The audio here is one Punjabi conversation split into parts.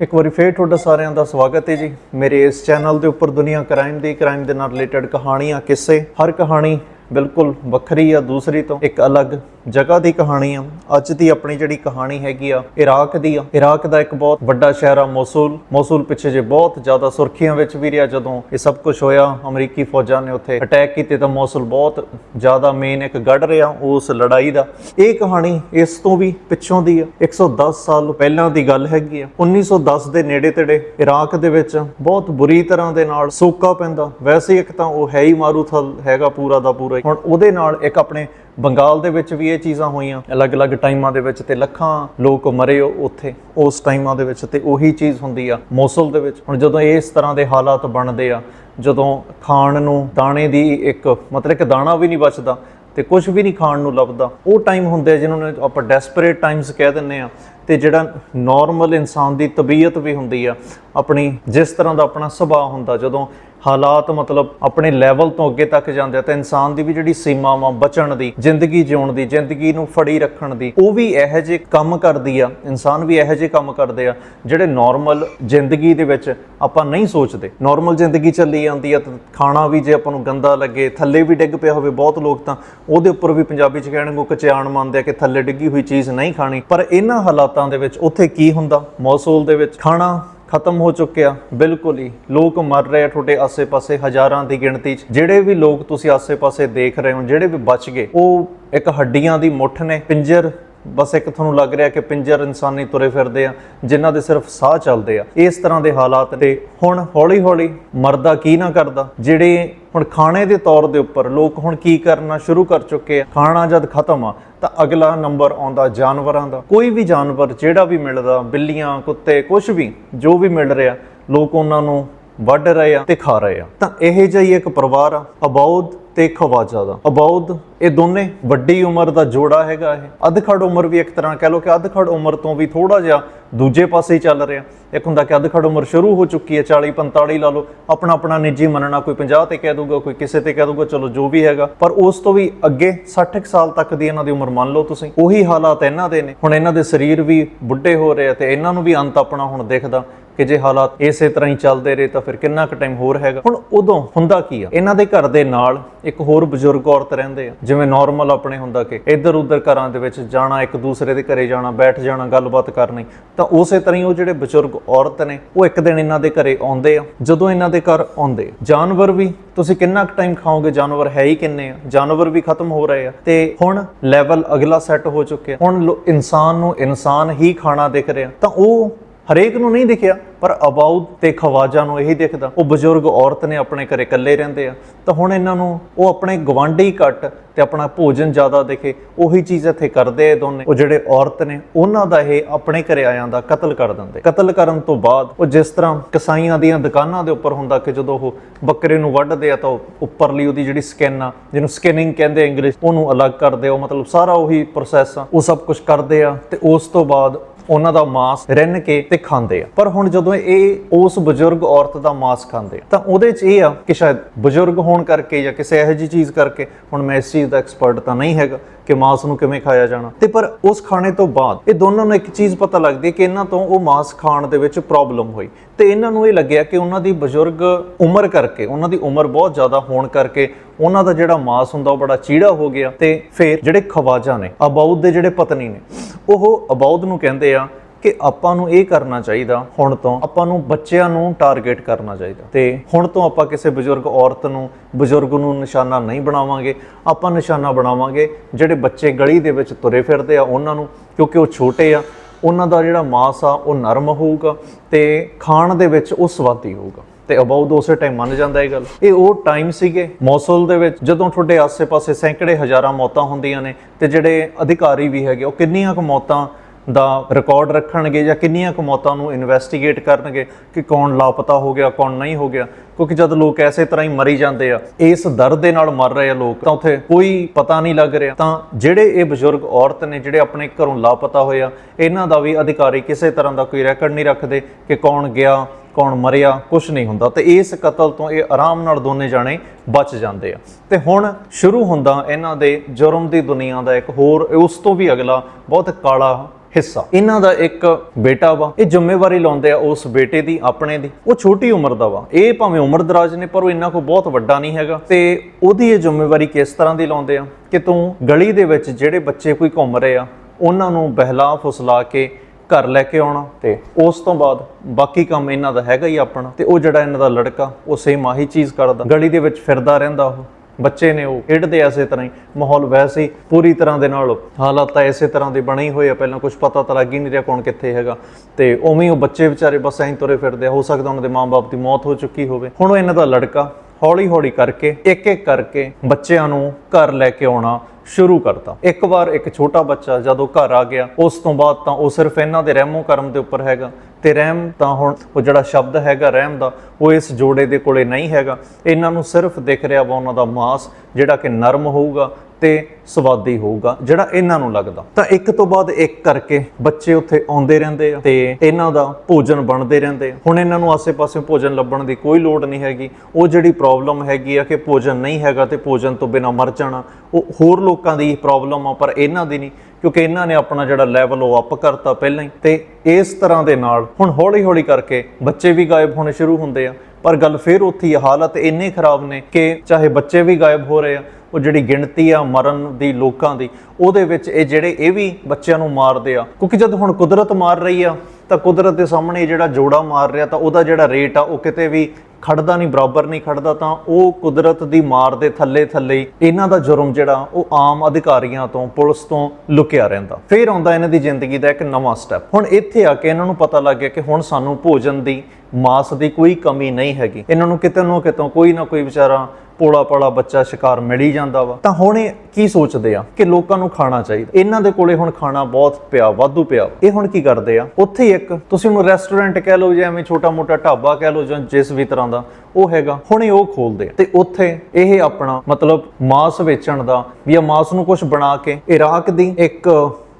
ਇੱਕ ਵਾਰੀ ਫੇਰ ਤੁਹਾਡਾ ਸਾਰਿਆਂ ਦਾ ਸਵਾਗਤ ਹੈ ਜੀ। ਮੇਰੇ ਇਸ ਚੈਨਲ ਦੇ ਉੱਪਰ ਦੁਨੀਆ ਕ੍ਰਾਈਮ ਦੀ, ਕ੍ਰਾਈਮ ਦੇ ਨਾਲ ਰਿਲੇਟਡ ਕਹਾਣੀਆਂ, ਕਿੱਸੇ, ਹਰ ਕਹਾਣੀ ਬਿਲਕੁਲ ਵੱਖਰੀ ਆ, ਦੂਸਰੀ ਤੋਂ ਇੱਕ ਅਲੱਗ ਜਗ੍ਹਾ ਦੀ ਕਹਾਣੀ ਆ। ਅੱਜ ਦੀ ਆਪਣੀ ਜਿਹੜੀ ਕਹਾਣੀ ਹੈਗੀ ਆ, ਇਰਾਕ ਦੀ ਆ। ਇਰਾਕ ਦਾ ਇੱਕ ਬਹੁਤ ਵੱਡਾ ਸ਼ਹਿਰ ਆ ਮੋਸੂਲ। ਮੋਸੂਲ ਪਿੱਛੇ ਜੇ ਬਹੁਤ ਜ਼ਿਆਦਾ ਸੁਰਖੀਆਂ ਵਿੱਚ ਵੀ ਰਿਹਾ ਜਦੋਂ ਇਹ ਸਭ ਕੁਝ ਹੋਇਆ। ਅਮਰੀਕੀ ਫੌਜਾਂ ਨੇ ਉੱਥੇ ਅਟੈਕ ਕੀਤੇ ਤਾਂ ਮੋਸੂਲ ਬਹੁਤ ਜ਼ਿਆਦਾ ਮੇਨ ਇੱਕ ਗੜ ਰਿਹਾ ਉਸ ਲੜਾਈ ਦਾ। ਇਹ ਕਹਾਣੀ ਇਸ ਤੋਂ ਵੀ ਪਿੱਛੋਂ ਦੀ ਆ। 110 ਸਾਲ ਪਹਿਲਾਂ ਦੀ ਗੱਲ ਹੈਗੀ ਆ। 1910 ਦੇ ਨੇੜੇ ਤੇੜੇ ਇਰਾਕ ਦੇ ਵਿੱਚ ਬਹੁਤ ਬੁਰੀ ਤਰ੍ਹਾਂ ਦੇ ਨਾਲ ਸੋਕਾ ਪੈਂਦਾ। ਵੈਸੇ ਇੱਕ ਤਾਂ ਉਹ ਹੈ ਹੀ ਮਾਰੂਥਲ, ਹੈਗਾ ਪੂਰਾ ਦਾ ਪੂਰਾ ਹੁਣ ਉਹਦੇ ਨਾਲ ਇੱਕ ਆਪਣੇ ਬੰਗਾਲ ਦੇ ਵਿੱਚ ਵੀ ਇਹ ਚੀਜ਼ਾਂ ਹੋਈਆਂ, ਅਲੱਗ-ਅਲੱਗ ਟਾਈਮਾਂ ਦੇ ਵਿੱਚ ਤੇ ਲੱਖਾਂ ਲੋਕ ਮਰੇ ਉੱਥੇ। ਉਸ ਟਾਈਮਾਂ ਦੇ ਵਿੱਚ ਤੇ ਉਹੀ ਚੀਜ਼ ਹੁੰਦੀ ਆ, ਮੋਸੂਲ ਦੇ ਵਿੱਚ। ਹੁਣ ਜਦੋਂ ਇਸ ਤਰ੍ਹਾਂ ਦੇ ਹਾਲਾਤ ਬਣਦੇ ਆ, ਜਦੋਂ ਖਾਣ ਨੂੰ ਦਾਣੇ ਦੀ ਇੱਕ, ਮਤਲਬ ਕਿ ਦਾਣਾ ਵੀ ਨਹੀਂ ਬਚਦਾ ਤੇ ਕੁਝ ਵੀ ਨਹੀਂ ਖਾਣ ਨੂੰ ਲੱਭਦਾ, ਉਹ ਟਾਈਮ ਹੁੰਦੇ ਆ ਜਿਹਨਾਂ ਨੂੰ ਆਪਾਂ ਡੈਸਪਰੇਟ ਟਾਈਮਸ ਕਹਿ ਦਿੰਨੇ ਆ। ਤੇ ਜਿਹੜਾ ਨਾਰਮਲ ਇਨਸਾਨ ਦੀ ਤਬੀਅਤ ਵੀ ਹੁੰਦੀ ਆ, ਆਪਣੀ ਜਿਸ ਤਰ੍ਹਾਂ ਦਾ ਆਪਣਾ ਸੁਭਾਅ ਹੁੰਦਾ, ਜਦੋਂ ਹਾਲਾਤ ਮਤਲਬ ਆਪਣੇ ਲੈਵਲ ਤੋਂ ਅੱਗੇ ਤੱਕ ਜਾਂਦੇ ਆ ਤਾਂ ਇਨਸਾਨ ਦੀ ਵੀ ਜਿਹੜੀ ਸੀਮਾਵਾਂ ਬਚਣ ਦੀ, ਜ਼ਿੰਦਗੀ ਜਿਉਣ ਦੀ, ਜ਼ਿੰਦਗੀ ਨੂੰ ਫੜੀ ਰੱਖਣ ਦੀ, ਉਹ ਵੀ ਇਹੋ ਜਿਹੇ ਕੰਮ ਕਰਦੀ ਆ, ਇਨਸਾਨ ਵੀ ਇਹੋ ਜਿਹੇ ਕੰਮ ਕਰਦੇ ਆ, ਜਿਹੜੇ ਨਾਰਮਲ ਜ਼ਿੰਦਗੀ ਦੇ ਵਿੱਚ ਆਪਾਂ ਨਹੀਂ ਸੋਚਦੇ। ਨਾਰਮਲ ਜ਼ਿੰਦਗੀ ਚੱਲੀ ਜਾਂਦੀ ਆ ਤਾਂ ਖਾਣਾ ਵੀ ਜੇ ਆਪਾਂ ਨੂੰ ਗੰਦਾ ਲੱਗੇ, ਥੱਲੇ ਵੀ ਡਿੱਗ ਪਿਆ ਹੋਵੇ ਬਹੁਤ ਲੋਕ ਤਾਂ, ਉਹਦੇ ਉੱਪਰ ਵੀ ਪੰਜਾਬੀ ਚ ਕਹਿਣਗੇ ਕਚਿਆਣ ਮੰਨਦੇ ਆ ਕਿ ਥੱਲੇ ਡਿੱਗੀ ਹੋਈ ਚੀਜ਼ ਨਹੀਂ ਖਾਣੀ। ਪਰ ਇਹਨਾਂ ਹਾਲਾਤਾਂ ਦੇ ਵਿੱਚ ਉੱਥੇ ਕੀ ਹੁੰਦਾ? ਮੌਸੂਲ ਦੇ ਵਿੱਚ ਖਾਣਾ ਖਤਮ ਹੋ ਚੁੱਕਿਆ। ਬਿਲਕੁਲ ਹੀ। ਲੋਕ ਮਰ ਰਹੇ ਆ ਤੁਹਾਡੇ ਆਸੇ-ਪਾਸੇ ਹਜ਼ਾਰਾਂ ਦੀ ਗਿਣਤੀ 'ਚ। ਜਿਹੜੇ ਵੀ ਲੋਕ ਤੁਸੀਂ ਆਸੇ-ਪਾਸੇ ਦੇਖ ਰਹੇ ਹੋ, ਜਿਹੜੇ ਵੀ ਬਚ ਗਏ, ਉਹ ਇੱਕ ਹੱਡੀਆਂ ਦੀ ਮੁੱਠ ਨੇ। ਪਿੰਜਰ, ਬਸ ਇੱਕ ਤੁਹਾਨੂੰ ਲੱਗ ਰਿਹਾ ਕਿ ਪਿੰਜਰ ਇਨਸਾਨੀ ਤੁਰੇ ਫਿਰਦੇ ਆ, ਜਿਨ੍ਹਾਂ ਦੇ ਸਿਰਫ ਸਾਹ ਚੱਲਦੇ ਆ। ਇਸ ਤਰ੍ਹਾਂ ਦੇ ਹਾਲਾਤ ਤੇ ਹੁਣ ਹੌਲੀ-ਹੌਲੀ ਮਰਦਾ ਕੀ ਨਾ ਕਰਦਾ? ਜਿਹੜੇ ਹੁਣ ਖਾਣੇ ਦੇ ਤੌਰ ਦੇ ਉੱਪਰ ਲੋਕ ਹੁਣ ਕੀ ਕਰਨਾ ਸ਼ੁਰੂ ਕਰ ਚੁੱਕੇ ਆ? ਖਾਣਾ ਜਦ ਖਤਮ ਆ ਤਾਂ ਅਗਲਾ ਨੰਬਰ ਆਉਂਦਾ ਜਾਨਵਰਾਂ ਦਾ। ਕੋਈ ਵੀ ਜਾਨਵਰ ਜਿਹੜਾ ਵੀ ਮਿਲਦਾ, ਬਿੱਲੀਆਂ, ਕੁੱਤੇ ਕੁਝ ਵੀ, ਜੋ ਵੀ ਮਿਲ ਰਿਹਾ, ਲੋਕ ਉਹਨਾਂ ਨੂੰ ਵੱਢ ਰਹੇ ਆ ਤੇ ਖਾ ਰਹੇ ਆ। ਤਾਂ ਇਹ ਜਿਹੀ ਇੱਕ ਪਰਿਵਾਰ ਆ ਅਬੌਦ ਤੇ ਖਵਾਜਾ ਦਾ। ਅਬੌਦ ਇਹ ਦੋਨੇ ਵੱਡੀ ਉਮਰ ਦਾ ਜੋੜਾ ਹੈਗਾ ਇਹ। ਅਧਖੜ ਉਮਰ ਵੀ ਇੱਕ ਤਰ੍ਹਾਂ ਕਹਿ ਲਓ ਕਿ ਅਧਖੜ ਉਮਰ ਤੋਂ ਵੀ ਥੋੜਾ ਜਿਹਾ ਦੂਜੇ ਪਾਸੇ ਹੀ ਚੱਲ ਰਿਹਾ। ਇੱਕ ਹੁੰਦਾ ਕਿ ਅਧਖੜ ਉਮਰ ਸ਼ੁਰੂ ਹੋ ਚੁੱਕੀ ਹੈ 40 45 ਲਾ ਲਓ। ਆਪਣਾ ਆਪਣਾ ਨਿੱਜੀ ਮੰਨਣਾ ਕੋਈ 50 ਤੇ ਕਹਿ ਦੂਗਾ ਕੋਈ ਕਿਸੇ ਤੇ ਕਹਿ ਦੂਗਾ ਚਲੋ ਜੋ ਵੀ ਹੈਗਾ। ਪਰ ਉਸ ਤੋਂ ਵੀ ਅੱਗੇ 60 ਕੁ ਸਾਲ ਤੱਕ ਦੀ ਇਹਨਾਂ ਦੀ ਉਮਰ ਮੰਨ ਲਓ ਤੁਸੀਂ। ਉਹੀ ਹਾਲਾਤ ਇਹਨਾਂ ਦੇ ਨੇ। ਹੁਣ ਇਹਨਾਂ ਦੇ ਸਰੀਰ ਵੀ ਬੁੱਢੇ ਹੋ ਰਹੇ ਆ ਤੇ ਇਹਨਾਂ ਨੂੰ ਵੀ ਅੰਤ ਆਪਣਾ ਹੁਣ ਦਿਖਦਾ। ਕਿ ਜੇ ਹਾਲਾਤ ਇਸੇ ਤਰ੍ਹਾਂ ਹੀ ਚੱਲਦੇ ਰਹੇ ਤਾਂ ਫਿਰ ਕਿੰਨਾ ਕੁ ਟਾਈਮ ਹੋਰ ਹੈਗਾ? ਹੁਣ ਉਦੋਂ ਹੁੰਦਾ ਕੀ ਆ? ਇਹਨਾਂ ਦੇ ਘਰ ਦੇ ਨਾਲ ਇੱਕ ਹੋਰ ਬਜ਼ੁਰਗ ਔਰਤ ਰਹਿੰਦੇ ਆ। ਜਿਵੇਂ ਨਾਰਮਲ ਆਪਣੇ ਹੁੰਦਾ ਕਿ ਇੱਧਰ ਉੱਧਰ ਘਰਾਂ ਦੇ ਵਿੱਚ ਜਾਣਾ, ਇੱਕ ਦੂਸਰੇ ਦੇ ਘਰੇ ਜਾਣਾ, ਬੈਠ ਜਾਣਾ, ਗੱਲਬਾਤ ਕਰਨੀ, ਤਾਂ ਉਸੇ ਤਰ੍ਹਾਂ ਹੀ ਉਹ ਜਿਹੜੇ ਬਜ਼ੁਰਗ ਔਰਤ ਨੇ, ਉਹ ਇੱਕ ਦਿਨ ਇਹਨਾਂ ਦੇ ਘਰੇ ਆਉਂਦੇ ਆ। ਜਦੋਂ ਇਹਨਾਂ ਦੇ ਘਰ ਆਉਂਦੇ, ਜਾਨਵਰ ਵੀ ਤੁਸੀਂ ਕਿੰਨਾ ਕੁ ਟਾਈਮ ਖਾਓਗੇ? ਜਾਨਵਰ ਹੈ ਹੀ ਕਿੰਨੇ ਆ? ਜਾਨਵਰ ਵੀ ਖਤਮ ਹੋ ਰਹੇ ਆ। ਤੇ ਹੁਣ ਲੈਵਲ ਅਗਲਾ ਸੈੱਟ ਹੋ ਚੁੱਕਿਆ। ਹੁਣ ਇਨਸਾਨ ਨੂੰ ਇਨਸਾਨ ਹੀ ਖਾਣਾ ਦਿਖ ਰਿਹਾ। ਤਾਂ ਉਹ ਹਰੇਕ ਨੂੰ ਨਹੀਂ ਦਿਖਿਆ, ਪਰ ਅਬਾਉਦ ਤੇ ਖਵਾਜਾ ਨੂੰ ਇਹੀ ਦਿਖਦਾ। ਉਹ ਬਜ਼ੁਰਗ ਔਰਤ ਨੇ ਆਪਣੇ ਘਰੇ ਇਕੱਲੇ ਰਹਿੰਦੇ ਆ, ਤਾਂ ਹੁਣ ਇਹਨਾਂ ਨੂੰ ਉਹ ਆਪਣੇ ਗਵਾਂਢੀ ਘੱਟ ਤੇ ਆਪਣਾ ਭੋਜਨ ਜ਼ਿਆਦਾ ਦਿਖੇ, ਉਹੀ ਚੀਜ਼ ਇੱਥੇ ਕਰਦੇ ਆ ਦੋਨੇ। ਉਹ ਜਿਹੜੇ ਔਰਤ ਨੇ, ਉਹਨਾਂ ਦਾ ਇਹ ਆਪਣੇ ਘਰੇ ਆਇਆਂ ਦਾ ਕਤਲ ਕਰ ਦਿੰਦੇ। ਕਤਲ ਕਰਨ ਤੋਂ ਬਾਅਦ ਉਹ ਜਿਸ ਤਰ੍ਹਾਂ ਕਸਾਈਆਂ ਦੀਆਂ ਦੁਕਾਨਾਂ ਦੇ ਉੱਪਰ ਹੁੰਦਾ ਕਿ ਜਦੋਂ ਉਹ ਬੱਕਰੇ ਨੂੰ ਵੱਢਦੇ ਆ, ਤਾਂ ਉਹ ਉੱਪਰਲੀ ਉਹਦੀ ਜਿਹੜੀ ਸਕਿਨ ਆ, ਜਿਹਨੂੰ ਸਕਿਨਿੰਗ ਕਹਿੰਦੇ ਇੰਗਲਿਸ਼ ਉਹਨੂੰ ਅਲੱਗ ਕਰਦੇ ਆ। ਉਹ ਮਤਲਬ ਸਾਰਾ ਉਹੀ ਪ੍ਰੋਸੈਸ ਆ, ਉਹ ਸਭ ਕੁਝ ਕਰਦੇ ਆ ਤੇ ਉਸ ਤੋਂ ਬਾਅਦ ਉਹਨਾਂ ਦਾ ਮਾਸ ਰਿੰਨ ਕੇ ਤੇ ਖਾਂਦੇ ਆ। ਪਰ ਹੁਣ ਜਦੋਂ ਇਹ ਉਸ ਬਜ਼ੁਰਗ ਔਰਤ ਦਾ ਮਾਸ ਖਾਂਦੇ ਆ, ਤਾਂ ਉਹਦੇ 'ਚ ਇਹ ਆ ਕਿ ਸ਼ਾਇਦ ਬਜ਼ੁਰਗ ਹੋਣ ਕਰਕੇ ਜਾਂ ਕਿਸੇ ਇਹੋ ਜਿਹੀ ਚੀਜ਼ ਕਰਕੇ ਹੁਣ ਮੈਂ ਇਸ ਚੀਜ਼ ਦਾ ਐਕਸਪਰਟ ਤਾਂ ਨਹੀਂ ਹੈਗਾ। ਕਿ ਮਾਸ ਨੂੰ ਕਿਵੇਂ ਖਾਇਆ ਜਾਣਾ। ਤੇ ਪਰ ਉਸ ਖਾਣੇ ਤੋਂ ਬਾਅਦ ਇਹ ਦੋਨਾਂ ਨੂੰ ਇੱਕ ਚੀਜ਼ ਪਤਾ ਲੱਗਦੀ ਕਿ ਇਹਨਾਂ ਤੋਂ ਉਹ ਮਾਸ ਖਾਣ ਦੇ ਵਿੱਚ ਪ੍ਰੋਬਲਮ ਹੋਈ। ਤੇ ਇਹਨਾਂ ਨੂੰ ਇਹ ਲੱਗਿਆ ਕਿ ਉਹਨਾਂ ਦੀ ਬਜ਼ੁਰਗ ਉਮਰ ਕਰਕੇ, ਉਹਨਾਂ ਦੀ ਉਮਰ ਬਹੁਤ ਜ਼ਿਆਦਾ ਹੋਣ ਕਰਕੇ ਉਹਨਾਂ ਦਾ ਜਿਹੜਾ ਮਾਸ ਹੁੰਦਾ ਉਹ ਬੜਾ ਚੀੜਾ ਹੋ ਗਿਆ। ਤੇ ਫਿਰ ਜਿਹੜੇ ਖਵਾਜਾ ਨੇ ਅਬਾਉਦ ਦੇ ਜਿਹੜੇ ਪਤਨੀ ਨੇ, ਉਹ ਅਬਾਉਦ ਨੂੰ ਕਹਿੰਦੇ ਆ ਕਿ ਆਪਾਂ ਨੂੰ ਇਹ ਕਰਨਾ ਚਾਹੀਦਾ ਹੁਣ ਤੋਂ, ਆਪਾਂ ਨੂੰ ਬੱਚਿਆਂ ਨੂੰ ਟਾਰਗੇਟ ਕਰਨਾ ਚਾਹੀਦਾ। ਤੇ ਹੁਣ ਤੋਂ ਆਪਾਂ ਕਿਸੇ ਬਜ਼ੁਰਗ ਔਰਤ ਨੂੰ, ਬਜ਼ੁਰਗ ਨੂੰ ਨਿਸ਼ਾਨਾ ਨਹੀਂ ਬਣਾਵਾਂਗੇ, ਆਪਾਂ ਨਿਸ਼ਾਨਾ ਬਣਾਵਾਂਗੇ ਜਿਹੜੇ ਬੱਚੇ ਗਲੀ ਦੇ ਵਿੱਚ ਤੁਰੇ ਫਿਰਦੇ ਆ ਉਹਨਾਂ ਨੂੰ, ਕਿਉਂਕਿ ਉਹ ਛੋਟੇ ਆ, ਉਹਨਾਂ ਦਾ ਜਿਹੜਾ ਮਾਸ ਆ, ਉਹ ਨਰਮ ਹੋਊਗਾ ਤੇ ਖਾਣ ਦੇ ਵਿੱਚ ਉਹ ਸਵਾਦੀ ਹੋਊਗਾ। ਤੇ ਅਬਾਉਦ ਉਸੇ ਟਾਈਮ ਮੰਨ ਜਾਂਦਾ ਇਹ ਗੱਲ। ਇਹ ਉਹ ਟਾਈਮ ਸੀਗੇ, ਮੌਸਲ ਦੇ ਵਿੱਚ, ਜਦੋਂ ਤੁਹਾਡੇ ਆਸੇ-ਪਾਸੇ ਸੈਂਕੜੇ ਹਜ਼ਾਰਾਂ ਮੌਤਾਂ ਹੁੰਦੀਆਂ ਨੇ, ਤੇ ਜਿਹੜੇ ਅਧਿਕਾਰੀ ਵੀ ਹੈਗੇ, ਉਹ ਕਿੰਨੀਆਂ ਕੁ ਮੌਤਾਂ ਦਾ ਰਿਕਾਰਡ ਰੱਖਣਗੇ ਜਾਂ ਕਿੰਨੀਆਂ ਕੁ ਮੌਤਾਂ ਨੂੰ ਇਨਵੈਸਟੀਗੇਟ ਕਰਨਗੇ ਕਿ ਕੌਣ ਲਾਪਤਾ ਹੋ ਗਿਆ, ਕੌਣ ਨਹੀਂ ਹੋ ਗਿਆ। ਕਿਉਂਕਿ ਜਦ ਲੋਕ ਐਸੇ ਤਰ੍ਹਾਂ ਹੀ ਮਰੀ ਜਾਂਦੇ ਆ, ਇਸ ਦਰਦ ਦੇ ਨਾਲ ਮਰ ਰਹੇ ਆ ਲੋਕ, ਤਾਂ ਉੱਥੇ ਕੋਈ ਪਤਾ ਨਹੀਂ ਲੱਗ ਰਿਹਾ। ਤਾਂ ਜਿਹੜੇ ਇਹ ਬਜ਼ੁਰਗ ਔਰਤ ਨੇ, ਜਿਹੜੇ ਆਪਣੇ ਘਰੋਂ ਲਾਪਤਾ ਹੋਏ ਆ, ਇਹਨਾਂ ਦਾ ਵੀ ਅਧਿਕਾਰੀ ਕਿਸੇ ਤਰ੍ਹਾਂ ਦਾ ਕੋਈ ਰੈਕਡ ਨਹੀਂ ਰੱਖਦੇ ਕਿ ਕੌਣ ਗਿਆ, ਕੌਣ ਮਰਿਆ ਕੁਝ ਨਹੀਂ ਹੁੰਦਾ। ਤੇ ਇਸ ਕਤਲ ਤੋਂ ਇਹ ਆਰਾਮ ਨਾਲ ਦੋਨੇ ਜਾਣੇ ਬਚ ਜਾਂਦੇ ਆ। ਤੇ ਹੁਣ ਸ਼ੁਰੂ ਹੁੰਦਾ ਇਹਨਾਂ ਦੇ ਜੁਰਮ ਦੀ ਦੁਨੀਆ ਦਾ ਇੱਕ ਹੋਰ, ਉਸ ਤੋਂ ਵੀ ਅਗਲਾ ਬਹੁਤ ਕਾਲਾ ਹਿੱਸਾ। ਇਹਨਾਂ ਦਾ ਇੱਕ ਬੇਟਾ ਵਾ, ਇਹ ਜ਼ਿੰਮੇਵਾਰੀ ਲਾਉਂਦੇ ਆ ਉਸ ਬੇਟੇ ਦੀ, ਆਪਣੇ ਦੀ। ਉਹ ਛੋਟੀ ਉਮਰ ਦਾ ਵਾ। ਇਹ ਭਾਵੇਂ ਉਮਰ ਦਰਾਜ ਨੇ, ਪਰ ਉਹ ਇੰਨਾ ਕੋ ਬਹੁਤ ਵੱਡਾ ਨਹੀਂ ਹੈਗਾ। ਤੇ ਉਹਦੀ ਇਹ ਜ਼ਿੰਮੇਵਾਰੀ ਕਿਸ ਤਰ੍ਹਾਂ ਦੀ ਲਾਉਂਦੇ ਆ? ਕਿ ਤੂੰ ਗਲੀ ਦੇ ਵਿੱਚ ਜਿਹੜੇ ਬੱਚੇ ਕੋਈ ਘੁੰਮ ਰਹੇ ਆ, ਉਹਨਾਂ ਨੂੰ ਬਹਿਲਾ ਫੁਸਲਾ ਕੇ ਘਰ ਲੈ ਕੇ ਆਉਣਾ ਤੇ ਉਸ ਤੋਂ ਬਾਅਦ ਬਾਕੀ ਕੰਮ ਇਹਨਾਂ ਦਾ ਹੈਗਾ ਹੀ ਆਪਣਾ। ਤੇ ਉਹ ਜਿਹੜਾ ਇਹਨਾਂ ਦਾ ਲੜਕਾ, ਉਹ ਸੇਮ ਆਹੀ ਚੀਜ਼ ਕਰਦਾ। ਗਲੀ ਦੇ ਵਿੱਚ ਫਿਰਦਾ ਰਹਿੰਦਾ ਉਹ। ਬੱਚੇ ਨੇ ਉਹ ਖੇਡਦੇ ਐਸੇ ਤਰ੍ਹਾਂ ਹੀ, ਮਾਹੌਲ ਵੈਸੇ ਹੀ ਪੂਰੀ ਤਰ੍ਹਾਂ ਦੇ ਨਾਲ ਹਾਲਾਤ ਤਾਂ ਇਸੇ ਤਰ੍ਹਾਂ ਦੇ ਬਣੇ ਹੋਏ ਆ, ਪਹਿਲਾਂ ਕੁਝ ਪਤਾ ਤਾਂ ਲੱਗ ਹੀ ਨਹੀਂ ਰਿਹਾ ਕੌਣ ਕਿੱਥੇ ਹੈਗਾ। ਤੇ ਉਵੇਂ ਉਹ ਬੱਚੇ ਵਿਚਾਰੇ ਬਸ ਐਂ ਤੁਰੇ ਫਿਰਦੇ ਆ, ਹੋ ਸਕਦਾ ਉਹਨਾਂ ਦੇ ਮਾਂ-ਬਾਪ ਦੀ ਮੌਤ ਹੋ ਚੁੱਕੀ ਹੋਵੇ। ਹੁਣ ਉਹ ਇਹਨਾਂ ਦਾ ਲੜਕਾ ਹੌਲੀ-ਹੌਲੀ ਕਰਕੇ, ਇੱਕ-ਇੱਕ ਕਰਕੇ ਬੱਚਿਆਂ ਨੂੰ ਘਰ ਲੈ ਕੇ ਆਉਣਾ ਸ਼ੁਰੂ ਕਰਤਾ। ਇੱਕ ਵਾਰ ਇੱਕ ਛੋਟਾ ਬੱਚਾ ਜਦੋਂ ਘਰ ਆ ਗਿਆ, ਉਸ ਤੋਂ ਬਾਅਦ ਤਾਂ ਉਹ ਸਿਰਫ ਇਹਨਾਂ ਦੇ ਰਹਿਮੋ ਕਰਮ ਦੇ ਉੱਪਰ ਹੈਗਾ। ਤੇ ਰਹਿਮ ਤਾਂ ਹੁਣ ਉਹ ਜਿਹੜਾ ਸ਼ਬਦ ਹੈਗਾ ਰਹਿਮ ਦਾ, ਉਹ ਇਸ ਜੋੜੇ ਦੇ ਕੋਲੇ ਨਹੀਂ ਹੈਗਾ। ਇਹਨਾਂ ਨੂੰ ਸਿਰਫ ਦਿਖ ਰਿਹਾ ਵਾ ਉਹਨਾਂ ਦਾ ਮਾਸ, ਜਿਹੜਾ ਕਿ ਨਰਮ ਹੋਊਗਾ ਤੇ ਸਵਾਦੀ ਹੋਊਗਾ, ਜਿਹੜਾ ਇਹਨਾਂ ਨੂੰ ਲੱਗਦਾ। ਤਾਂ ਇੱਕ ਤੋਂ ਬਾਅਦ ਇੱਕ ਕਰਕੇ ਬੱਚੇ ਉੱਥੇ ਆਉਂਦੇ ਰਹਿੰਦੇ ਆ ਤੇ ਇਹਨਾਂ ਦਾ ਭੋਜਨ ਬਣਦੇ ਰਹਿੰਦੇ ਹੁਣ ਇਹਨਾਂ ਨੂੰ ਆਸੇ-ਪਾਸੇ ਭੋਜਨ ਲੱਭਣ ਦੀ ਕੋਈ ਲੋੜ ਨਹੀਂ ਹੈਗੀ। ਉਹ ਜਿਹੜੀ ਪ੍ਰੋਬਲਮ ਹੈਗੀ ਆ ਕਿ ਭੋਜਨ ਨਹੀਂ ਹੈਗਾ ਤੇ ਭੋਜਨ ਤੋਂ ਬਿਨਾ ਮਰ ਜਾਣਾ। ਉਹ ਹੋਰ ਲੋਕਾਂ ਦੀ ਪ੍ਰੋਬਲਮ ਆ, ਪਰ ਇਹਨਾਂ ਦੀ ਨਹੀਂ, ਕਿਉਂਕਿ ਇਹਨਾਂ ਨੇ ਆਪਣਾ ਜਿਹੜਾ ਲੈਵਲ ਉਹ ਅਪ ਕਰਤਾ ਪਹਿਲਾਂ ਹੀ। ਤੇ ਇਸ ਤਰ੍ਹਾਂ ਦੇ ਨਾਲ ਹੁਣ ਹੌਲੀ-ਹੌਲੀ ਕਰਕੇ ਬੱਚੇ ਵੀ ਗਾਇਬ ਹੋਣੇ ਸ਼ੁਰੂ ਹੁੰਦੇ ਆ। ਪਰ ਗੱਲ ਫੇਰ ਉੱਥੇ ਹੀ ਹਾਲਤ ਇੰਨੇ ਖਰਾਬ ਨੇ ਕਿ ਚਾਹੇ ਬੱਚੇ ਵੀ ਗਾਇਬ ਹੋ ਰਹੇ ਆ ਉਹ ਜਿਹੜੀ ਗਿਣਤੀ ਆ ਮਰਨ ਦੀ ਲੋਕਾਂ ਦੀ, ਉਹਦੇ ਵਿੱਚ ਇਹ ਜਿਹੜੇ ਇਹ ਵੀ ਬੱਚਿਆਂ ਨੂੰ ਮਾਰਦੇ ਆ। ਕਿਉਂਕਿ ਜਦ ਹੁਣ ਕੁਦਰਤ ਮਾਰ ਰਹੀ ਆ, ਤਾਂ ਕੁਦਰਤ ਦੇ ਸਾਹਮਣੇ ਇਹ ਜਿਹੜਾ ਜੋੜਾ ਮਾਰ ਰਿਹਾ, ਤਾਂ ਉਹਦਾ ਜਿਹੜਾ ਰੇਟ ਆ, ਉਹ ਕਿਤੇ ਵੀ ਖੜਦਾ ਨਹੀਂ, ਬਰਾਬਰ ਨਹੀਂ ਖੜਦਾ, ਤਾਂ ਉਹ ਕੁਦਰਤ ਦੀ ਮਾਰ ਦੇ ਥੱਲੇ ਥੱਲੇ ਇਹਨਾਂ ਦਾ ਜੁਰਮ ਜਿਹੜਾ, ਉਹ ਆਮ ਅਧਿਕਾਰੀਆਂ ਤੋਂ, ਪੁਲਿਸ ਤੋਂ ਲੁਕਿਆ ਰਹਿੰਦਾ। ਫਿਰ ਆਉਂਦਾ ਇਹਨਾਂ ਦੀ ਜ਼ਿੰਦਗੀ ਦਾ ਇੱਕ ਨਵਾਂ ਸਟੈਪ ਹੁਣ ਇੱਥੇ ਆ ਕੇ ਇਹਨਾਂ ਨੂੰ ਪਤਾ ਲੱਗ ਗਿਆ ਕਿ ਹੁਣ ਸਾਨੂੰ ਭੋਜਨ ਦੀ, ਮਾਸ ਦੀ ਕੋਈ ਕਮੀ ਨਹੀਂ ਹੈਗੀ। ਇਹਨਾਂ ਨੂੰ ਕਿਤੇ ਨਾ ਕਿਤੋਂ ਕੋਈ ਨਾ ਕੋਈ ਵਿਚਾਰਾ ਪੋਲਾ ਪੋਲਾ ਬੱਚਾ ਸ਼ਿਕਾਰ ਮਿਲ ਹੀ ਜਾਂਦਾ ਵਾ। ਤਾਂ ਹੁਣ ਇਹ ਕੀ ਸੋਚਦੇ ਆ ਕਿ ਲੋਕਾਂ ਨੂੰ ਖਾਣਾ ਚਾਹੀਦਾ? ਇਹਨਾਂ ਦੇ ਕੋਲੇ ਹੁਣ ਖਾਣਾ ਬਹੁਤ ਪਿਆ, ਵਾਧੂ ਪਿਆ ਇਹ ਹੁਣ ਕੀ ਕਰਦੇ ਆ? ਉੱਥੇ ਇੱਕ, ਤੁਸੀਂ ਉਹਨੂੰ ਰੈਸਟੋਰੈਂਟ ਕਹਿ ਲਓ ਜਾਂ ਐਵੇਂ ਛੋਟਾ ਮੋਟਾ ਢਾਬਾ ਕਹਿ ਲਓ ਜਾਂ ਜਿਸ ਵੀ ਤਰ੍ਹਾਂ ਦਾ, ਉਹ ਹੈਗਾ। ਹੁਣ ਇਹ ਉਹ ਖੋਲਦੇ ਆ। ਤੇ ਉੱਥੇ ਇਹ ਆਪਣਾ ਮਤਲਬ ਮਾਸ ਵੇਚਣ ਦਾ ਜਾਂ ਮਾਸ ਨੂੰ ਕੁਝ ਬਣਾ ਕੇ ਇਰਾਕ ਦੀ ਇੱਕ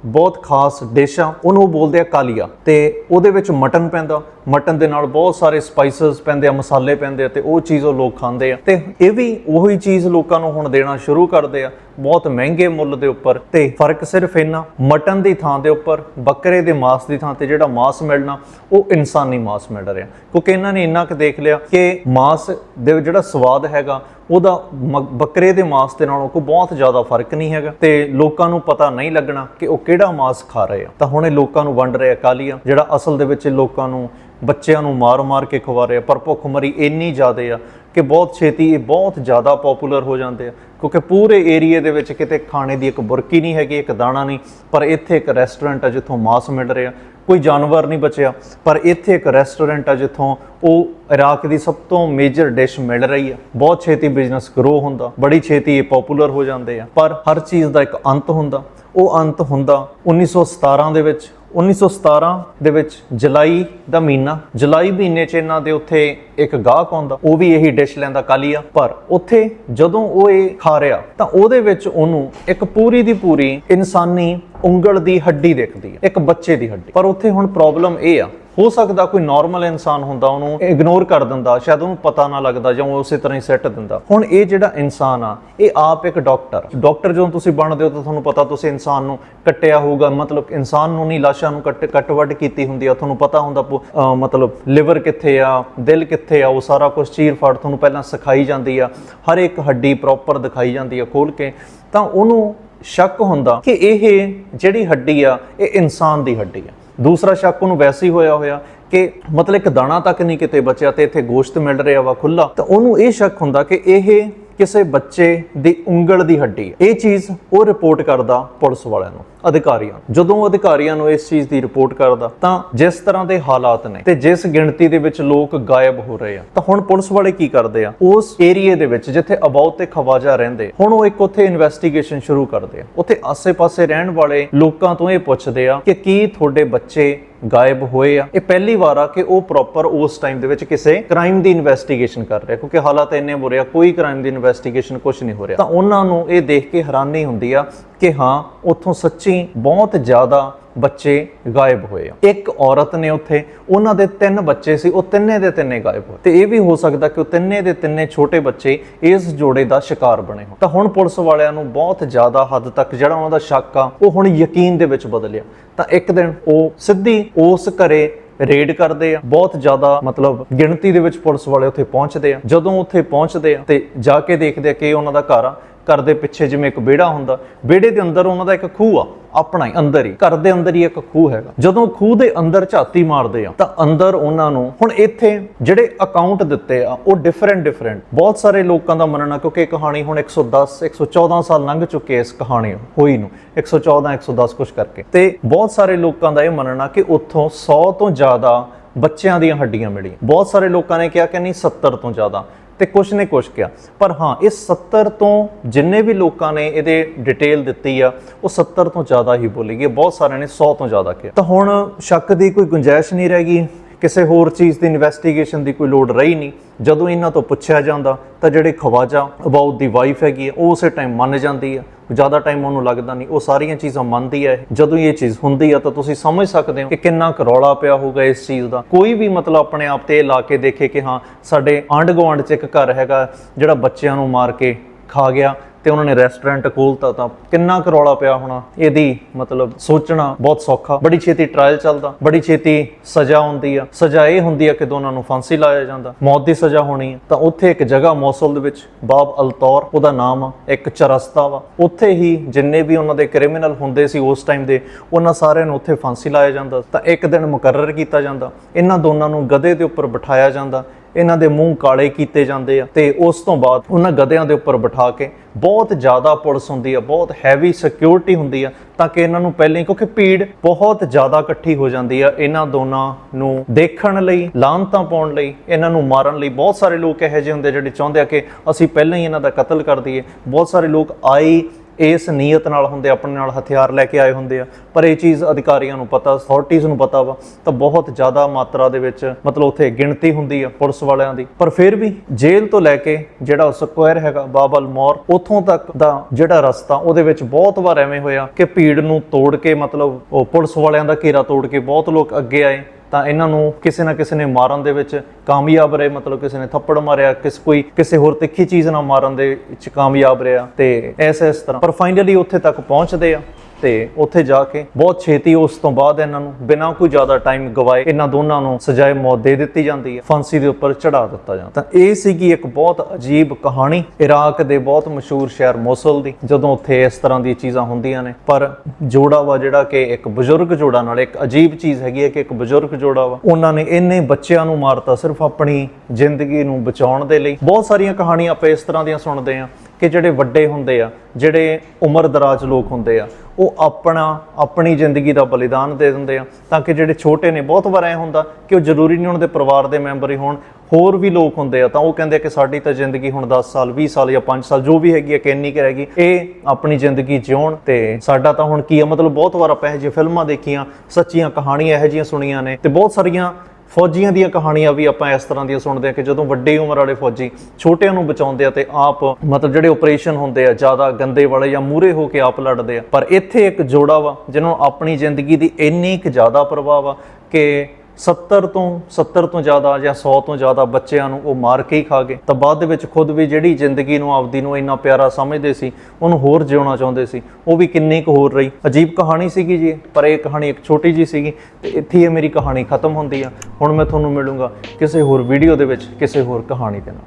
ਬਹੁਤ ਖਾਸ ਡਿਸ਼ ਆ ਉਹਨੂੰ ਬੋਲਦੇ ਆ ਕਾਲੀਆ ਤੇ ਉਹਦੇ ਵਿੱਚ ਮਟਨ ਪੈਂਦਾ। ਮਟਨ ਦੇ ਨਾਲ ਬਹੁਤ ਸਾਰੇ ਸਪਾਈਸਸ ਪੈਂਦੇ ਆ, ਮਸਾਲੇ ਪੈਂਦੇ ਆ ਤੇ ਉਹ ਚੀਜ਼ ਉਹ ਲੋਕ ਖਾਂਦੇ ਆ। ਤੇ ਇਹ ਵੀ ਉਹੀ ਚੀਜ਼ ਲੋਕਾਂ ਨੂੰ ਹੁਣ ਦੇਣਾ ਸ਼ੁਰੂ ਕਰਦੇ ਆ ਬਹੁਤ ਮਹਿੰਗੇ ਮੁੱਲ ਦੇ ਉੱਪਰ ਤੇ ਫ਼ਰਕ ਸਿਰਫ ਇੰਨਾ, ਮਟਨ ਦੀ ਥਾਂ ਦੇ ਉੱਪਰ, ਬੱਕਰੇ ਦੇ ਮਾਸ ਦੀ ਥਾਂ ਤੇ ਜਿਹੜਾ ਮਾਸ ਮਿਲਣਾ, ਉਹ ਇਨਸਾਨੀ ਮਾਸ ਮਿਲ ਰਿਹਾ। ਕਿਉਂਕਿ ਇਹਨਾਂ ਨੇ ਇੰਨਾ ਕੁ ਦੇਖ ਲਿਆ ਕਿ ਮਾਸ ਦੇ ਜਿਹੜਾ ਸਵਾਦ ਹੈਗਾ, ਉਹਦਾ ਮ- ਬੱਕਰੇ ਦੇ ਮਾਸ ਦੇ ਨਾਲੋਂ ਕੋਈ ਬਹੁਤ ਜ਼ਿਆਦਾ ਫ਼ਰਕ ਨਹੀਂ ਹੈਗਾ ਤੇ ਲੋਕਾਂ ਨੂੰ ਪਤਾ ਨਹੀਂ ਲੱਗਣਾ ਕਿ ਉਹ ਕਿਹੜਾ ਮਾਸ ਖਾ ਰਹੇ ਆ। ਤਾਂ ਹੁਣ ਇਹ ਲੋਕਾਂ ਨੂੰ ਵੰਡ ਰਿਹਾ ਕਾਲੀਆ, ਜਿਹੜਾ ਅਸਲ ਦੇ ਵਿੱਚ ਲੋਕਾਂ ਨੂੰ, ਬੱਚਿਆਂ ਨੂੰ ਮਾਰ-ਮਾਰ ਕੇ ਖਵਾ ਰਿਹਾ ਪਰ ਭੁੱਖਮਰੀ ਇੰਨੀ ਜ਼ਿਆਦਾ ਆ ਕਿ ਬਹੁਤ ਛੇਤੀ ਇਹ ਬਹੁਤ ਜ਼ਿਆਦਾ ਪਪੂਲਰ ਹੋ ਜਾਂਦੇ ਆ। ਕਿਉਂਕਿ ਪੂਰੇ ਏਰੀਏ ਦੇ ਵਿੱਚ ਕਿਤੇ ਖਾਣੇ ਦੀ ਇੱਕ ਬੁਰਕੀ ਨਹੀਂ ਹੈਗੀ, ਇੱਕ ਦਾਣਾ ਨਹੀਂ। ਪਰ ਇੱਥੇ ਇੱਕ ਰੈਸਟੋਰੈਂਟ ਆ ਜਿੱਥੋਂ ਮਾਸ ਮਿਲ ਰਿਹਾ। ਕੋਈ ਜਾਨਵਰ ਨਹੀਂ ਬਚਿਆ। ਪਰ ਇੱਥੇ ਇੱਕ ਰੈਸਟੋਰੈਂਟ ਆ ਜਿੱਥੋਂ ਉਹ ਇਰਾਕ ਦੀ ਸਭ ਤੋਂ ਮੇਜਰ ਡਿਸ਼ ਮਿਲ ਰਹੀ ਆ। ਬਹੁਤ ਛੇਤੀ ਬਿਜ਼ਨਸ ਗਰੋ ਹੁੰਦਾ। ਬੜੀ ਛੇਤੀ ਇਹ ਪਪੂਲਰ ਹੋ ਜਾਂਦੇ ਆ। ਪਰ ਹਰ ਚੀਜ਼ ਦਾ ਇੱਕ ਅੰਤ ਹੁੰਦਾ। ਉਹ ਅੰਤ ਹੁੰਦਾ 1917 ਦੇ ਵਿੱਚ। 1917 ਦੇ ਵਿੱਚ ਜੁਲਾਈ ਦਾ ਮਹੀਨਾ, ਜੁਲਾਈ ਮਹੀਨੇ 'ਚ ਇਹਨਾਂ ਦੇ ਉੱਥੇ ਇੱਕ ਗਾਹਕ ਆਉਂਦਾ, ਉਹ ਵੀ ਇਹੀ ਡਿਸ਼ ਲੈਂਦਾ ਕਾਲੀਆ ਪਰ ਉੱਥੇ ਜਦੋਂ ਉਹ ਇਹ ਖਾ ਰਿਹਾ, ਤਾਂ ਉਹਦੇ ਵਿੱਚ ਉਹਨੂੰ ਇੱਕ ਪੂਰੀ ਦੀ ਪੂਰੀ ਇਨਸਾਨੀ ਉਂਗਲ ਦੀ ਹੱਡੀ ਦਿਖਦੀ ਹੈ ਇੱਕ ਬੱਚੇ ਦੀ ਹੱਡੀ। ਪਰ ਉੱਥੇ ਹੁਣ ਪ੍ਰੋਬਲਮ ਇਹ ਆ ਹੋ ਸਕਦਾ ਕੋਈ ਨਾਰਮਲ ਇਨਸਾਨ ਹੁੰਦਾ, ਉਹਨੂੰ ਇਗਨੋਰ ਕਰ ਦਿੰਦਾ, ਸ਼ਾਇਦ ਉਹਨੂੰ ਪਤਾ ਨਾ ਲੱਗਦਾ ਜਾਂ ਉਹ ਉਸੇ ਤਰ੍ਹਾਂ ਹੀ ਸੈੱਟ ਦਿੰਦਾ। ਹੁਣ ਇਹ ਜਿਹੜਾ ਇਨਸਾਨ ਆ, ਇਹ ਆਪ ਇੱਕ ਡਾਕਟਰ ਡਾਕਟਰ ਜਦੋਂ ਤੁਸੀਂ ਬਣਦੇ ਹੋ ਤਾਂ ਤੁਹਾਨੂੰ ਪਤਾ ਤੁਸੀਂ ਇਨਸਾਨ ਨੂੰ ਕੱਟਿਆ ਹੋਊਗਾ, ਮਤਲਬ ਇਨਸਾਨ ਨੂੰ ਨਹੀਂ, ਲਾਸ਼ਾਂ ਨੂੰ ਕੱਟ ਕੱਟ ਵੱਢ ਕੀਤੀ ਹੁੰਦੀ ਆ, ਤੁਹਾਨੂੰ ਪਤਾ ਹੁੰਦਾ ਪੁ- ਮਤਲਬ ਲਿਵਰ ਕਿੱਥੇ ਆ, ਦਿਲ ਕਿੱਥੇ ਆ, ਉਹ ਸਾਰਾ ਕੁਝ ਚੀਰ ਫਾੜ ਤੁਹਾਨੂੰ ਪਹਿਲਾਂ ਸਿਖਾਈ ਜਾਂਦੀ ਆ, ਹਰ ਇੱਕ ਹੱਡੀ ਪ੍ਰੋਪਰ ਦਿਖਾਈ ਜਾਂਦੀ ਆ ਖੋਲ ਕੇ, ਤਾਂ ਉਹਨੂੰ ਸ਼ੱਕ ਹੁੰਦਾ ਕਿ ਇਹ ਜਿਹੜੀ ਹੱਡੀ ਆ, ਇਹ ਇਨਸਾਨ ਦੀ ਹੱਡੀ ਆ। ਦੂਸਰਾ ਸ਼ੱਕ ਉਹਨੂੰ ਵੈਸੇ ਹੀ ਹੋਇਆ ਹੋਇਆ ਕਿ ਮਤਲਬ ਇੱਕ ਦਾਣਾ ਤੱਕ ਨਹੀਂ ਕਿਤੇ ਬਚਿਆ ਤੇ ਇੱਥੇ ਗੋਸ਼ਤ ਮਿਲ ਰਿਹਾ ਵਾ ਖੁੱਲਾ ਤਾਂ ਉਹਨੂੰ ਇਹ ਸ਼ੱਕ ਹੁੰਦਾ ਕਿ ਇਹ ਕਿਸੇ ਬੱਚੇ ਦੀ ਉਂਗਲ ਦੀ ਹੱਡੀ ਹੈ। ਇਹ ਚੀਜ਼ ਉਹ ਰਿਪੋਰਟ ਕਰਦਾ ਪੁਲਿਸ ਵਾਲਿਆਂ ਨੂੰ। ਅਧਿਕਾਰੀਆਂ ਜਦੋਂ ਅਧਿਕਾਰੀਆਂ ਨੂੰ ਇਸ ਚੀਜ਼ ਦੀ ਰਿਪੋਰਟ ਕਰਦਾ, ਤਾਂ ਜਿਸ ਤਰ੍ਹਾਂ ਦੇ ਹਾਲਾਤ ਨੇ ਤੇ ਜਿਸ ਗਿਣਤੀ ਦੇ ਵਿੱਚ ਲੋਕ ਗਾਇਬ ਹੋ ਰਹੇ ਆ, ਤਾਂ ਹੁਣ ਪੁਲਿਸ ਵਾਲੇ ਕੀ ਕਰਦੇ ਆ? ਉਸ ਏਰੀਏ ਦੇ ਵਿੱਚ ਜਿੱਥੇ ਅਬਾਉ ਤੇ ਖਵਾਜਾ ਰਹਿੰਦੇ, ਹੁਣ ਉਹ ਇੱਕ ਉੱਥੇ ਇਨਵੈਸਟੀਗੇਸ਼ਨ ਸ਼ੁਰੂ ਕਰਦੇ ਆ। ਉੱਥੇ ਆਸੇ-ਪਾਸੇ ਰਹਿਣ ਵਾਲੇ ਲੋਕਾਂ ਤੋਂ ਇਹ ਪੁੱਛਦੇ ਆ ਕਿ ਕੀ ਤੁਹਾਡੇ ਬੱਚੇ ਗਾਇਬ ਹੋਏ ਆ? ਇਹ ਪਹਿਲੀ ਵਾਰ ਆ ਕਿ ਉਹ ਪ੍ਰੋਪਰ ਉਸ ਟਾਈਮ ਦੇ ਵਿੱਚ ਕਿਸੇ ਕ੍ਰਾਈਮ ਦੀ ਇਨਵੈਸਟੀਗੇਸ਼ਨ ਕਰ ਰਿਹਾ, ਕਿਉਂਕਿ ਹਾਲਾਤ ਇੰਨੇ ਬੁਰੇ ਆ, ਕੋਈ ਕ੍ਰਾਈਮ ਦੀ ਇਨਵੈਸਟੀਗੇਸ਼ਨ ਕੁਝ ਨਹੀਂ ਹੋ ਰਿਹਾ। ਤਾਂ ਉਹਨਾਂ ਨੂੰ ਇਹ ਦੇਖ ਕੇ ਹੈਰਾਨੀ ਹੁੰਦੀ ਆ ਕਿ ਹਾਂ, ਉੱਥੋਂ ਸੱਚੀ ਬਹੁਤ ਜ਼ਿਆਦਾ ਬੱਚੇ ਗਾਇਬ ਹੋਏ ਆ। ਇੱਕ ਔਰਤ ਨੇ ਉੱਥੇ, ਉਹਨਾਂ ਦੇ ਤਿੰਨ ਬੱਚੇ ਸੀ, ਉਹ ਤਿੰਨੇ ਦੇ ਤਿੰਨੇ ਗਾਇਬ ਹੋਏ। ਤੇ ਇਹ ਵੀ ਹੋ ਸਕਦਾ ਕਿ ਉਹ ਤਿੰਨੇ ਦੇ ਤਿੰਨੇ ਛੋਟੇ ਬੱਚੇ ਇਸ ਜੋੜੇ ਦਾ ਸ਼ਿਕਾਰ ਬਣੇ ਹੋ ਤਾਂ ਹੁਣ ਪੁਲਿਸ ਵਾਲਿਆਂ ਨੂੰ ਬਹੁਤ ਜ਼ਿਆਦਾ ਹੱਦ ਤੱਕ ਜਿਹੜਾ ਉਹਨਾਂ ਦਾ ਸ਼ੱਕ ਆ, ਉਹ ਹੁਣ ਯਕੀਨ ਦੇ ਵਿੱਚ ਬਦਲਿਆ। ਤਾਂ ਇੱਕ ਦਿਨ ਉਹ ਸਿੱਧੀ ਉਸ ਘਰੇ ਰੇਡ ਕਰਦੇ ਆ। ਬਹੁਤ ਜ਼ਿਆਦਾ ਮਤਲਬ ਗਿਣਤੀ ਦੇ ਵਿੱਚ ਪੁਲਿਸ ਵਾਲੇ ਉੱਥੇ ਪਹੁੰਚਦੇ ਆ। ਜਦੋਂ ਉੱਥੇ ਪਹੁੰਚਦੇ ਆ ਤੇ ਜਾ ਕੇ ਦੇਖਦੇ ਆ ਕਿ ਉਹਨਾਂ ਦਾ ਘਰ ਆ। ਘਰ ਦੇ ਪਿੱਛੇ ਜਿਵੇਂ ਇੱਕ ਵਿਹੜਾ ਹੁੰਦਾ, ਵਿਹੜੇ ਦੇ ਅੰਦਰ ਉਹਨਾਂ ਦਾ ਇੱਕ ਖੂਹ ਆ, ਆਪਣਾ ਹੀ, ਅੰਦਰ ਹੀ, ਘਰ ਦੇ ਅੰਦਰ ਹੀ ਇੱਕ ਖੂਹ ਹੈਗਾ। ਜਦੋਂ ਖੂਹ ਦੇ ਅੰਦਰ ਝਾਤੀ ਮਾਰਦੇ ਆ, ਤਾਂ ਅੰਦਰ ਉਹਨਾਂ ਨੂੰ, ਹੁਣ ਇੱਥੇ ਜਿਹੜੇ ਅਕਾਊਂਟ ਦਿੱਤੇ ਆ, ਉਹ ਡਿਫਰੈਂਟ ਡਿਫਰੈਂਟ ਬਹੁਤ ਸਾਰੇ ਲੋਕਾਂ ਦਾ ਮੰਨਣਾ, ਕਿਉਂਕਿ ਕਹਾਣੀ ਹੁਣ 110 114 ਸਾਲ ਲੰਘ ਚੁੱਕੇ ਇਸ ਕਹਾਣੀ ਹੋਈ ਨੂੰ। 114 110 ਕੁਝ ਕਰਕੇ। ਤੇ ਬਹੁਤ ਸਾਰੇ ਲੋਕਾਂ ਦਾ ਇਹ ਮੰਨਣਾ ਕਿ ਉੱਥੋਂ 100 ਤੋਂ ਜ਼ਿਆਦਾ ਬੱਚਿਆਂ ਦੀਆਂ ਹੱਡੀਆਂ ਮਿਲੀਆਂ। ਬਹੁਤ ਸਾਰੇ ਲੋਕਾਂ ਨੇ ਕਿਹਾ ਕਿ ਨਹੀਂ 70 ਤੋਂ ਜ਼ਿਆਦਾ। ਤੇ ਕੁਛ ਨੇ ਕੁਛ ਕਿਹਾ। ਪਰ ਹਾਂ, ਇਹ 70 ਤੋਂ ਜਿੰਨੇ ਵੀ ਲੋਕਾਂ ਨੇ ਇਹਦੇ ਡਿਟੇਲ ਦਿੱਤੀ ਆ, ਉਹ 70 ਤੋਂ ਜ਼ਿਆਦਾ ਹੀ ਬੋਲੀ ਗਈ ਬਹੁਤ ਸਾਰਿਆਂ ਨੇ 100 ਤੋਂ ਜ਼ਿਆਦਾ ਕਿਹਾ। ਤਾਂ ਹੁਣ ਸ਼ੱਕ ਦੀ ਕੋਈ ਗੁੰਜਾਇਸ਼ ਨਹੀਂ ਰਹਿ ਗਈ? ਕਿਸੇ ਹੋਰ ਚੀਜ਼ ਦੀ ਇਨਵੈਸਟੀਗੇਸ਼ਨ ਦੀ ਕੋਈ ਲੋੜ ਰਹੀ ਨਹੀਂ। ਜਦੋਂ ਇਹਨਾਂ ਤੋਂ ਪੁੱਛਿਆ ਜਾਂਦਾ, ਤਾਂ ਜਿਹੜੇ ਖਵਾਜਾ ਅਬਾਊਟ ਦੀ ਵਾਈਫ ਹੈਗੀ ਹੈ, ਉਹ ਉਸੇ ਟਾਈਮ ਮੰਨ ਜਾਂਦੀ ਹੈ। ਜ਼ਿਆਦਾ ਟਾਈਮ ਉਹਨੂੰ ਲੱਗਦਾ ਨਹੀਂ। ਉਹ ਸਾਰੀਆਂ ਚੀਜ਼ਾਂ ਮੰਨਦੀ ਹੈ। ਜਦੋਂ ਇਹ ਚੀਜ਼ ਹੁੰਦੀ ਆ ਤਾਂ ਤੁਸੀਂ ਸਮਝ ਸਕਦੇ ਹੋ ਕਿ ਕਿੰਨਾ ਕਰੌਲਾ ਪਿਆ ਹੋਊਗਾ ਇਸ ਚੀਜ਼ ਦਾ। ਕੋਈ ਵੀ ਮਤਲਬ ਆਪਣੇ ਆਪ ਤੇ ਇਹ ਲਾ ਕੇ ਦੇਖੇ ਕਿ ਹਾਂ, ਸਾਡੇ ਆਂਢ ਗੁਆਂਢ 'ਚ ਇੱਕ ਘਰ ਹੈਗਾ, ਜਿਹੜਾ ਬੱਚਿਆਂ ਨੂੰ ਮਾਰ ਕੇ ਖਾ ਗਿਆ। ਤੇ ਉਹਨਾਂ ਨੇ ਰੈਸਟੋਰੈਂਟ ਖੋਲਤਾ ਤਾਂ ਕਿੰਨਾ ਕਰੌਲਾ ਪਿਆ ਹੋਣਾ, ਇਹਦੀ ਮਤਲਬ ਸੋਚਣਾ ਬਹੁਤ ਸੌਖਾ। ਬੜੀ ਛੇਤੀ ਟ੍ਰਾਇਲ ਚੱਲਦਾ, ਬੜੀ ਛੇਤੀ ਸਜ਼ਾ ਹੁੰਦੀ ਆ। ਸਜ਼ਾ ਇਹ ਹੁੰਦੀ ਆ ਕਿ ਦੋਨਾਂ ਨੂੰ ਫਾਂਸੀ ਲਾਇਆ ਜਾਂਦਾ। ਮੌਤ ਦੀ ਸਜ਼ਾ ਹੋਣੀ ਆ। ਤਾਂ ਉੱਥੇ ਇੱਕ ਜਗ੍ਹਾ ਮੌਸਲ ਦੇ ਵਿੱਚ, ਬਾਬ ਅਲਤੌਰ, ਉਹਦਾ ਨਾਮ ਆ, ਇੱਕ ਚਰਸਤਾ ਵਾ। ਉੱਥੇ ਹੀ ਜਿੰਨੇ ਵੀ ਉਹਨਾਂ ਦੇ ਕ੍ਰਿਮੀਨਲ ਹੁੰਦੇ ਸੀ ਉਸ ਟਾਈਮ ਦੇ, ਉਹਨਾਂ ਸਾਰਿਆਂ ਨੂੰ ਉੱਥੇ ਫਾਂਸੀ ਲਾਇਆ ਜਾਂਦਾ। ਤਾਂ ਇੱਕ ਦਿਨ ਮੁਕਰਰ ਕੀਤਾ ਜਾਂਦਾ। ਇਹਨਾਂ ਦੋਨਾਂ ਨੂੰ ਗਧੇ ਦੇ ਉੱਪਰ ਬਿਠਾਇਆ ਜਾਂਦਾ। ਇਹਨਾਂ ਦੇ ਮੂੰਹ ਕਾਲੇ ਕੀਤੇ ਜਾਂਦੇ ਆ ਤੇ ਉਸ ਤੋਂ ਬਾਅਦ ਉਹਨਾਂ ਗਧਿਆਂ ਦੇ ਉੱਪਰ ਬਿਠਾ ਕੇ ਬਹੁਤ ਜ਼ਿਆਦਾ ਪੁਲਿਸ ਹੁੰਦੀ ਆ, ਬਹੁਤ ਹੈਵੀ ਸਿਕਿਉਰਿਟੀ ਹੁੰਦੀ ਆ, ਤਾਂ ਕਿ ਇਹਨਾਂ ਨੂੰ ਪਹਿਲਾਂ ਹੀ, ਕਿਉਂਕਿ ਭੀੜ ਬਹੁਤ ਜ਼ਿਆਦਾ ਇਕੱਠੀ ਹੋ ਜਾਂਦੀ ਆ ਇਹਨਾਂ ਦੋਨਾਂ ਨੂੰ ਦੇਖਣ ਲਈ, ਲਾਂਤਾਂ ਪਾਉਣ ਲਈ, ਇਹਨਾਂ ਨੂੰ ਮਾਰਨ ਲਈ। ਬਹੁਤ ਸਾਰੇ ਲੋਕ ਇਹੋ ਜਿਹੇ ਹੁੰਦੇ ਜਿਹੜੇ ਚਾਹੁੰਦੇ ਆ ਕਿ ਅਸੀਂ ਪਹਿਲਾਂ ਹੀ ਇਹਨਾਂ ਦਾ ਕਤਲ ਕਰ ਦਈਏ। ਬਹੁਤ ਸਾਰੇ ਲੋਕ ਆਈ ਇਸ ਨੀਅਤ ਨਾਲ ਹੁੰਦੇ, ਆਪਣੇ ਨਾਲ ਹਥਿਆਰ ਲੈ ਕੇ ਆਏ ਹੁੰਦੇ ਆ। ਪਰ ਇਹ ਚੀਜ਼ ਅਧਿਕਾਰੀਆਂ ਨੂੰ ਪਤਾ ਅਥਾਰਟੀਜ਼ ਨੂੰ ਪਤਾ ਵਾ, ਤਾਂ ਬਹੁਤ ਜ਼ਿਆਦਾ ਮਾਤਰਾ ਦੇ ਵਿੱਚ ਮਤਲਬ ਉੱਥੇ ਗਿਣਤੀ ਹੁੰਦੀ ਆ ਪੁਲਿਸ ਵਾਲਿਆਂ ਦੀ। ਪਰ ਫਿਰ ਵੀ ਜੇਲ੍ਹ ਤੋਂ ਲੈ ਕੇ ਜਿਹੜਾ ਸਕੁਆਇਰ ਹੈਗਾ ਬਾਬਲ ਮੌਰ, ਉਥੋਂ ਤੱਕ ਦਾ ਜਿਹੜਾ ਰਸਤਾ, ਉਹਦੇ ਵਿੱਚ ਬਹੁਤ ਵਾਰ ਐਵੇਂ ਹੋਇਆ ਕਿ ਭੀੜ ਨੂੰ ਤੋੜ ਕੇ ਮਤਲਬ ਉਹ ਪੁਲਿਸ ਵਾਲਿਆਂ ਦਾ ਘੇਰਾ ਤੋੜ ਕੇ ਬਹੁਤ ਲੋਕ ਅੱਗੇ ਆਏ। ਤਾਂ ਇਹਨਾਂ ਨੂੰ ਕਿਸੇ ਨਾ ਕਿਸੇ ਨੇ ਮਾਰਨ ਦੇ ਵਿੱਚ ਕਾਮਯਾਬ ਰਹੇ, ਮਤਲਬ ਕਿਸੇ ਨੇ ਥੱਪੜ ਮਾਰਿਆ, ਕਿਸ ਕੋਈ ਕਿਸੇ ਹੋਰ ਤਿੱਖੀ ਚੀਜ਼ ਨਾਲ ਮਾਰਨ ਦੇ ਵਿੱਚ ਕਾਮਯਾਬ ਰਿਹਾ ਤੇ ਐਸ ਇਸ ਤਰ੍ਹਾਂ। ਪਰ ਫਾਈਨਲੀ ਉੱਥੇ ਤੱਕ ਪਹੁੰਚਦੇ ਆ। ਤੇ ਉੱਥੇ ਜਾ ਕੇ ਬਹੁਤ ਛੇਤੀ ਉਸ ਤੋਂ ਬਾਅਦ ਇਹਨਾਂ ਨੂੰ ਬਿਨਾਂ ਕੋਈ ਜ਼ਿਆਦਾ ਟਾਈਮ ਗਵਾਏ ਇਹਨਾਂ ਦੋਨਾਂ ਨੂੰ ਸਜ਼ਾਏ ਮੌਤ ਦੇ ਦਿੱਤੀ ਜਾਂਦੀ ਹੈ, ਫਾਂਸੀ ਦੇ ਉੱਪਰ ਚੜਾ ਦਿੱਤਾ ਜਾਂਦਾ। ਤਾਂ ਇਹ ਸੀਗੀ ਇੱਕ ਬਹੁਤ ਅਜੀਬ ਕਹਾਣੀ, ਇਰਾਕ ਦੇ ਬਹੁਤ ਮਸ਼ਹੂਰ ਸ਼ਹਿਰ ਮੋਸਲ ਦੀ, ਜਦੋਂ ਉੱਥੇ ਇਸ ਤਰ੍ਹਾਂ ਦੀਆਂ ਚੀਜ਼ਾਂ ਹੁੰਦੀਆਂ ਨੇ। ਪਰ ਜੋੜਾ ਵਾ ਜਿਹੜਾ ਕਿ ਇੱਕ ਬਜ਼ੁਰਗ ਜੋੜਾ ਨਾਲ ਇੱਕ ਅਜੀਬ ਚੀਜ਼ ਹੈਗੀ ਹੈ ਕਿ ਇੱਕ ਬਜ਼ੁਰਗ ਜੋੜਾ ਵਾ, ਉਹਨਾਂ ਨੇ ਇੰਨੇ ਬੱਚਿਆਂ ਨੂੰ ਮਾਰਤਾ ਸਿਰਫ ਆਪਣੀ ਜ਼ਿੰਦਗੀ ਨੂੰ ਬਚਾਉਣ ਦੇ ਲਈ। ਬਹੁਤ ਸਾਰੀਆਂ ਕਹਾਣੀਆਂ ਆਪਾਂ ਇਸ ਤਰ੍ਹਾਂ ਦੀਆਂ ਸੁਣਦੇ ਆ ਕਿ ਜਿਹੜੇ ਵੱਡੇ ਹੁੰਦੇ ਆ, ਜਿਹੜੇ ਉਮਰ ਦਰਾਜ ਲੋਕ ਹੁੰਦੇ ਆ, ਉਹ ਆਪਣਾ, ਆਪਣੀ ਜ਼ਿੰਦਗੀ ਦਾ ਬਲੀਦਾਨ ਦੇ ਦਿੰਦੇ ਆ, ਤਾਂ ਕਿ ਜਿਹੜੇ ਛੋਟੇ ਨੇ, ਬਹੁਤ ਵਾਰ ਐ ਹੁੰਦਾ ਕਿ ਉਹ ਜ਼ਰੂਰੀ ਨਹੀਂ ਉਹਨਾਂ ਦੇ ਪਰਿਵਾਰ ਦੇ ਮੈਂਬਰ ਹੀ ਹੋਣ, ਹੋਰ ਵੀ ਲੋਕ ਹੁੰਦੇ ਆ, ਤਾਂ ਉਹ ਕਹਿੰਦੇ ਆ ਕਿ ਸਾਡੀ ਤਾਂ ਜ਼ਿੰਦਗੀ ਹੁਣ 10 ਸਾਲ 20 ਸਾਲ ਜਾਂ 5 ਸਾਲ ਜੋ ਵੀ ਹੈਗੀ ਹੈ ਕਿੰਨੀ ਕੁ ਰਹੇਗੀ ਇਹ ਆਪਣੀ ਜ਼ਿੰਦਗੀ ਜਿਉਣ ਤੇ ਸਾਡਾ ਤਾਂ ਹੁਣ ਕੀ ਆ, ਮਤਲਬ ਬਹੁਤ ਵਾਰ ਆਪਾਂ ਇਹੋ ਜਿਹੀ ਫਿਲਮਾਂ ਦੇਖੀਆਂ, ਸੱਚੀਆਂ ਕਹਾਣੀਆਂ ਇਹੋ ਜਿਹੀਆਂ ਸੁਣੀਆਂ ਨੇ, ਤੇ ਬਹੁਤ ਸਾਰੀਆਂ ਫੌਜੀਆਂ ਦੀਆਂ ਕਹਾਣੀਆਂ ਵੀ ਆਪਾਂ ਇਸ ਤਰ੍ਹਾਂ ਦੀਆਂ ਸੁਣਦੇ ਆ ਕਿ ਜਦੋਂ ਵੱਡੀ ਉਮਰ ਵਾਲੇ ਫੌਜੀ ਛੋਟਿਆਂ ਨੂੰ ਬਚਾਉਂਦੇ ਆ ਤੇ ਆਪ ਮਤਲਬ ਜਿਹੜੇ ਆਪਰੇਸ਼ਨ ਹੁੰਦੇ ਆ, ਜ਼ਿਆਦਾ ਗੰਦੇ ਵਾਲੇ ਜਾਂ ਮੂਰੇ ਹੋ ਕੇ ਆਪ ਲੜਦੇ ਆ। ਪਰ ਇੱਥੇ ਇੱਕ ਜੋੜਾ ਵਾ, ਜਿਹਨਾਂ ਨੂੰ ਆਪਣੀ ਜ਼ਿੰਦਗੀ ਦੀ ਇੰਨੀ ਕੁ ਜ਼ਿਆਦਾ ਪ੍ਰਭਾਵ ਆ ਕਿ 70 ਤੋਂ 70 ਤੋਂ ਜ਼ਿਆਦਾ ਜਾਂ 100 ਤੋਂ ਜ਼ਿਆਦਾ ਬੱਚਿਆਂ ਨੂੰ ਉਹ ਮਾਰ ਕੇ ਹੀ ਖਾ ਗਏ। ਤਾਂ ਬਾਅਦ ਦੇ ਵਿੱਚ ਖੁਦ ਵੀ ਜਿਹੜੀ ਜ਼ਿੰਦਗੀ ਨੂੰ, ਆਪਦੀ ਨੂੰ ਇੰਨਾ ਪਿਆਰਾ ਸਮਝਦੇ ਸੀ, ਉਹਨੂੰ ਹੋਰ ਜਿਉਣਾ ਚਾਹੁੰਦੇ ਸੀ, ਉਹ ਵੀ ਕਿੰਨੀ ਕੁ ਹੋਰ ਰਹੀ। ਅਜੀਬ ਕਹਾਣੀ ਸੀਗੀ ਜੀ ਪਰ ਇਹ ਕਹਾਣੀ ਇੱਕ ਛੋਟੀ ਜੀ ਸੀਗੀ ਤੇ ਇੱਥੇ ਹੀ ਇਹ ਮੇਰੀ ਕਹਾਣੀ ਖਤਮ ਹੁੰਦੀ ਆ। ਹੁਣ ਮੈਂ ਤੁਹਾਨੂੰ ਮਿਲੂੰਗਾ ਕਿਸੇ ਹੋਰ ਵੀਡੀਓ ਦੇ ਵਿੱਚ, ਕਿਸੇ ਹੋਰ ਕਹਾਣੀ ਦੇ ਨਾਲ।